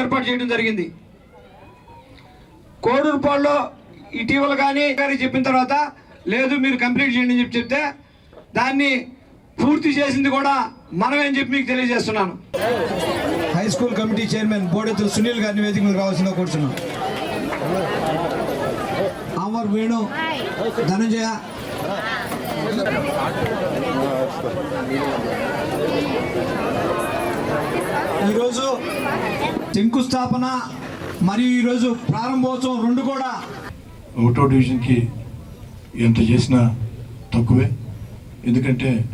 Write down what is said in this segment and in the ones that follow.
ఏర్పాటు చేయడం జరిగింది. కోడూరుపాడులో ఇటీవల కానీ గారికి చెప్పిన తర్వాత లేదు మీరు కంప్లీట్ చేయండి అని చెప్పి చెప్తే దాన్ని పూర్తి చేసింది కూడా మనమేం చెప్పి మీకు తెలియజేస్తున్నాను. High school committee chairman Bodettu Sunil గారిని వేదిక మీద రావాల్సిన కూర్చున్నాం అమర్ వేణు ధనంజయ. ఈరోజు శంకుస్థాపన మరియు ఈరోజు ప్రారంభోత్సవం రెండు కూడా. ఒకటో డివిజన్కి ఎంత చేసినా తక్కువే. ఎందుకంటే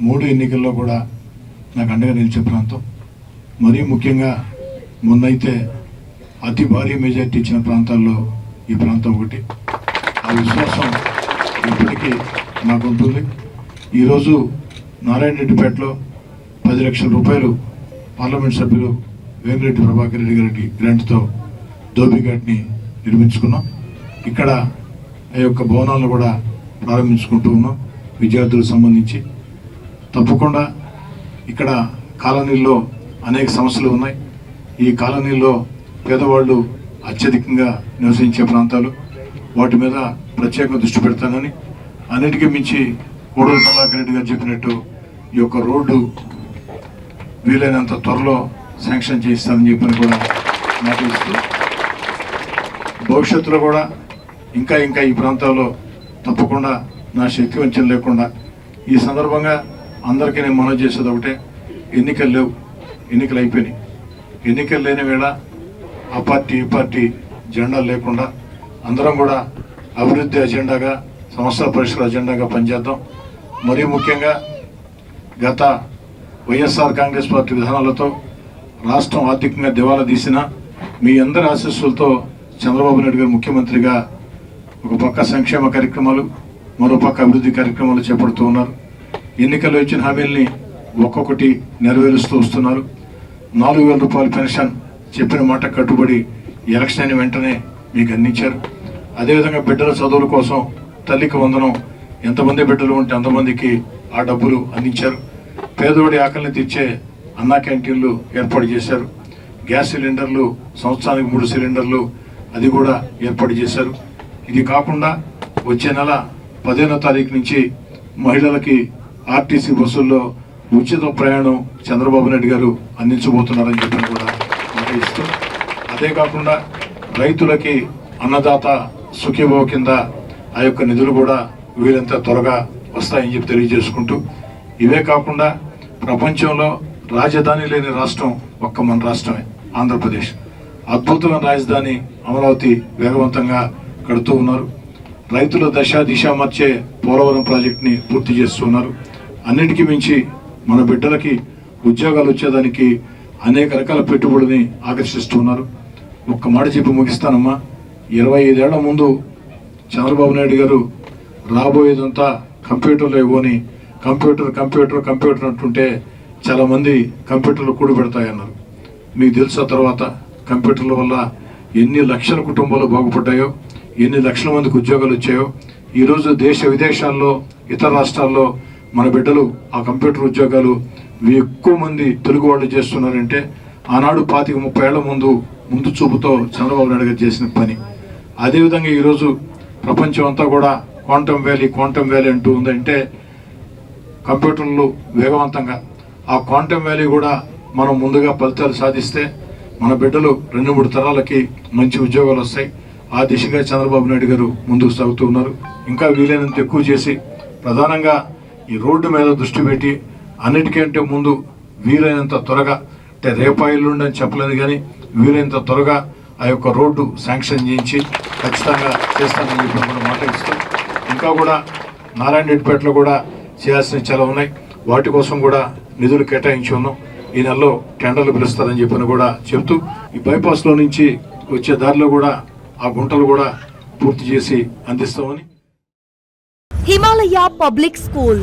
మూడు ఎన్నికల్లో కూడా నాకు అండగా నిలిచే ప్రాంతం. మరీ ముఖ్యంగా మొన్నైతే అతి భారీ మెజార్టీ ఇచ్చిన ప్రాంతాల్లో ఈ ప్రాంతం ఒకటి. ఆ విశ్వాసం ఇప్పటికీ నాకు ఉంటుంది. ఈరోజు నారాయణ రెడ్డిపేటలో పది లక్షల రూపాయలు పార్లమెంట్ సభ్యులు వేమిరెడ్డి ప్రభాకర్ రెడ్డి గారి గ్రాంట్తో ధోబిఘాట్ని నిర్మించుకున్నాం. ఇక్కడ ఆ యొక్క భవనాలను కూడా ప్రారంభించుకుంటూ ఉన్నాం విద్యార్థులకు సంబంధించి. తప్పకుండా ఇక్కడ కాలనీల్లో అనేక సమస్యలు ఉన్నాయి. ఈ కాలనీల్లో పేదవాళ్ళు అత్యధికంగా నివసించే ప్రాంతాలు. వాటి మీద ప్రత్యేకంగా దృష్టి పెడతానని అన్నిటికీ మించి కోడూరు ప్రభాకర్ రెడ్డి గారు చెప్పినట్టు ఈ యొక్క రోడ్డు వీలైనంత త్వరలో శాంక్షన్ చేయిస్తామని చెప్పని కూడా మాట ఇస్తూ భవిష్యత్తులో కూడా ఇంకా ఇంకా ఈ ప్రాంతాల్లో తప్పకుండా నా శక్తి వంచన లేకుండా ఈ సందర్భంగా అందరికీ నేను మనవి చేసేది ఒకటే ఎన్నికలు లేవు ఎన్నికలు అయిపోయినాయి. ఎన్నికలు లేని వేళ ఆ పార్టీ ఈ పార్టీ జెండా లేకుండా అందరం కూడా అభివృద్ధి అజెండాగా సంస్థల పరిశ్రమ అజెండాగా పనిచేద్దాం. మరీ ముఖ్యంగా గత వైఎస్ఆర్ కాంగ్రెస్ పార్టీ విధానాలతో రాష్ట్రం ఆర్థికంగా దివాలా తీసిన మీ అందరి ఆశీస్సులతో చంద్రబాబు నాయుడు గారు ముఖ్యమంత్రిగా ఒక పక్క సంక్షేమ కార్యక్రమాలు మరో పక్క అభివృద్ధి కార్యక్రమాలు చేపడుతూ ఉన్నారు. ఎన్నికల్లో ఇచ్చిన హామీల్ని ఒక్కొక్కటి నెరవేరుస్తూ వస్తున్నారు. నాలుగు వేల రూపాయల పెన్షన్ చెప్పిన మాట కట్టుబడి ఎలక్షన్ అయిన వెంటనే మీకు అందించారు అదేవిధంగా బిడ్డల చదువుల కోసం తల్లికి వందనం. ఎంతమంది బిడ్డలు ఉంటే అంతమందికి ఆ డబ్బులు అందించారు. పేదోడి ఆకలిని తీర్చే అన్నా క్యాంటీన్లు ఏర్పాటు చేశారు. గ్యాస్ సిలిండర్లు సంవత్సరానికి మూడు సిలిండర్లు అది కూడా ఏర్పాటు చేశారు. ఇది కాకుండా వచ్చే నెల పదిహేనో తారీఖు నుంచి మహిళలకి ఆర్టీసీ బస్సుల్లో ఉచిత ప్రయాణం చంద్రబాబు నాయుడు గారు అందించబోతున్నారని చెప్పి కూడా మాట అదే కాకుండా రైతులకి అన్నదాత సుఖీభవ కింద ఆ యొక్క నిధులు కూడా వీలంత త్వరగా వస్తాయని చెప్పి తెలియజేసుకుంటూ ఇవే కాకుండా ప్రపంచంలో రాజధాని లేని రాష్ట్రం ఒక్క మన రాష్ట్రమే ఆంధ్రప్రదేశ్. అద్భుతమైన రాజధాని అమరావతి వేగవంతంగా కడుతూ ఉన్నారు. రైతుల దశ దిశ మార్చే పోలవరం ప్రాజెక్ట్ని పూర్తి చేస్తున్నారు అన్నిటికీ మించి మన బిడ్డలకి ఉద్యోగాలు వచ్చేదానికి అనేక రకాల పెట్టుబడిని ఆకర్షిస్తున్నారు ఒక్క మాట చెప్పి ముగిస్తానమ్మా. ఇరవై ఐదేళ్ళ ముందు చంద్రబాబు నాయుడు గారు రాబోయేదంతా కంప్యూటర్లో ఇవ్వని కంప్యూటర్ కంప్యూటర్ కంప్యూటర్ అంటుంటే చాలామంది కంప్యూటర్లు కూడి పెడతాయన్నారు మీకు తెలుసా తర్వాత కంప్యూటర్ల వల్ల ఎన్ని లక్షల కుటుంబాలు బాగుపడ్డాయో ఎన్ని లక్షల మందికి ఉద్యోగాలు వచ్చాయో. ఈరోజు దేశ విదేశాల్లో ఇతర రాష్ట్రాల్లో మన బిడ్డలు ఆ కంప్యూటర్ ఉద్యోగాలు ఎక్కువ మంది తెలుగు వాళ్ళు చేస్తున్నారంటే ఆనాడు పాతిక ముప్పై ఏళ్ళ ముందు ముందు చూపుతో చంద్రబాబు నాయుడు గారు చేసిన పని. అదేవిధంగా ఈరోజు ప్రపంచం అంతా కూడా క్వాంటమ్ వ్యాలీ క్వాంటమ్ వ్యాలీ అంటూ ఉందంటే కంప్యూటర్లు వేగవంతంగా. ఆ క్వాంటమ్ వ్యాలీ కూడా మనం ముందుగా ఫలితాలు సాధిస్తే మన బిడ్డలు రెండు మూడు తరాలకి మంచి ఉద్యోగాలు వస్తాయి. ఆ దిశగా చంద్రబాబు నాయుడు గారు ముందుకు సాగుతూ ఉన్నారు. ఇంకా వీలైనంత ఎక్కువ చేసి ప్రధానంగా ఈ రోడ్డు మీద దృష్టి పెట్టి అన్నిటికంటే ముందు వీలైనంత త్వరగా అంటే రేపాయిల్లుండి అని చెప్పలేదు కానీ వీలైనంత త్వరగా ఆ యొక్క రోడ్డు శాంక్షన్ చేయించి ఖచ్చితంగా చేస్తానని చెప్పి కూడా మాట ఇస్తాం ఇంకా కూడా నారాయణరెడ్డిపేటలో కూడా చేయాల్సిన చాలా ఉన్నాయి. వాటి కోసం కూడా నిధులు కేటాయించి ఉన్నాం. ఈ నెలలో టెండర్లు పిలుస్తారని చెప్పిన కూడా చెబుతూ ఈ బైపాస్లో నుంచి వచ్చే దారిలో కూడా ఆ గుంటలు కూడా పూర్తి చేసి అందిస్తామని హిమాలయ పబ్లిక్ స్కూల్.